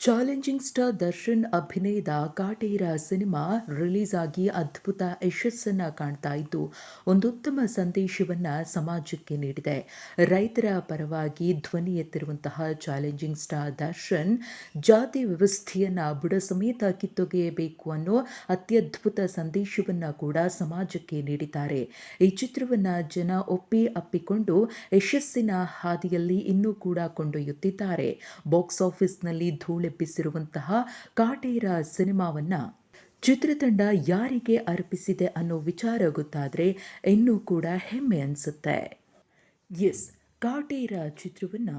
Challenging star Darshan ಅಭಿನಯದ Kaatera cinema release ಆಗಿ ಅದ್ಭುತ ಯಶಸ್ಸನ್ನ ಕಾಣ್ತಾ ಇದ್ದು ಒಂದುತ್ತಮ ಸಂದೇಶವನ್ನ ಸಮಾಜಕ್ಕೆ ನೀಡಿದೆ. ರೈತರ ಪರವಾಗಿ ಧ್ವನಿ ಎತ್ತಿರುವಂತಹ ಚಾಲೆಂಜಿಂಗ್ ಸ್ಟಾರ್ ದರ್ಶನ್ ಜಾತಿ ವ್ಯವಸ್ಥೆಯನ್ನ ಬುಡ ಸಮೇತ ಕಿತ್ತೊಗೆಯಬೇಕು ಅನ್ನೋ ಅತ್ಯದ್ಭುತ ಸಂದೇಶವನ್ನ ಕೂಡ ಸಮಾಜಕ್ಕೆ ನೀಡಿದ್ದಾರೆ. ಈ ಚಿತ್ರವನ್ನ ಜನ ಒಪ್ಪಿ ಅಪ್ಪಿಕೊಂಡು ಯಶಸ್ಸಿನ ಹಾದಿಯಲ್ಲಿ ಇನ್ನೂ ಕೂಡ ಕೊಂಡೊಯ್ಯುತ್ತಿದ್ದಾರೆ. ಬಾಕ್ಸ್ ಆಫೀಸ್ನಲ್ಲಿ ಧೂಳೆಬ್ಬಿಸಿರುವಂತಹ ಕಾಟೇರ ಸಿನಿಮಾವನ್ನ ಚಿತ್ರತಂಡ ಯಾರಿಗೆ ಅರ್ಪಿಸಿದೆ ಅನ್ನೋ ವಿಚಾರ ಗೊತ್ತಾದರೆ ಇನ್ನೂ ಕೂಡ ಹೆಮ್ಮೆ ಅನಿಸುತ್ತೆ. ಎಸ್, ಕಾಟೇರ ಚಿತ್ರವನ್ನ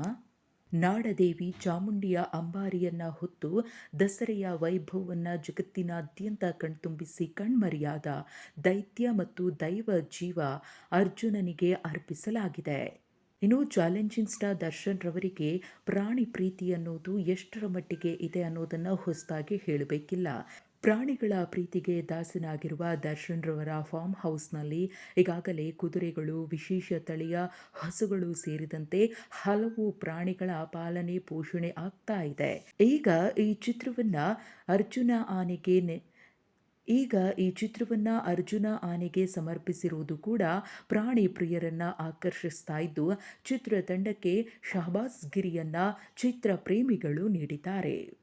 ನಾಡದೇವಿ ಚಾಮುಂಡಿಯ ಅಂಬಾರಿಯನ್ನ ಹೊತ್ತು ದಸರೆಯ ವೈಭವವನ್ನ ಜಗತ್ತಿನಾದ್ಯಂತ ಕಣ್ತುಂಬಿಸಿ ಕಣ್ಮರೆಯಾದ ದೈತ್ಯ ಮತ್ತು ದೈವ ಜೀವ ಅರ್ಜುನನಿಗೆ ಅರ್ಪಿಸಲಾಗಿದೆ. ಇನ್ನು ಚಾಲೆಂಜಿಂಗ್ ಸ್ಟಾರ್ ದರ್ಶನ್ ರವರಿಗೆ ಪ್ರಾಣಿ ಪ್ರೀತಿ ಅನ್ನೋದು ಎಷ್ಟರ ಮಟ್ಟಿಗೆ ಇದೆ ಅನ್ನೋದನ್ನು ಹೊಸದಾಗಿ ಹೇಳಬೇಕಿಲ್ಲ. ಪ್ರಾಣಿಗಳ ಪ್ರೀತಿಗೆ ದಾಸನಾಗಿರುವ ದರ್ಶನ್ ರವರ ಫಾರ್ಮ್ ಹೌಸ್ನಲ್ಲಿ ಈಗಾಗಲೇ ಕುದುರೆಗಳು, ವಿಶೇಷ ತಳಿಯ ಹಸುಗಳು ಸೇರಿದಂತೆ ಹಲವು ಪ್ರಾಣಿಗಳ ಪಾಲನೆ ಪೋಷಣೆ ಆಗ್ತಾ ಇದೆ. ಈಗ ಈ ಚಿತ್ರವನ್ನ ಅರ್ಜುನ ಆನೆಗೆ ಈಗ ಈ ಚಿತ್ರವನ್ನ ಅರ್ಜುನ ಆನೆಗೆ ಸಮರ್ಪಿಸಿರುವುದು ಕೂಡ ಪ್ರಾಣಿ ಪ್ರಿಯರನ್ನ ಆಕರ್ಷಿಸ್ತಾ ಇದ್ದು, ಚಿತ್ರತಂಡಕ್ಕೆ ಶಹಬಾಸ್ ಗಿರಿಯನ್ನ ಚಿತ್ರ ಪ್ರೇಮಿಗಳು ನೀಡಿದ್ದಾರೆ.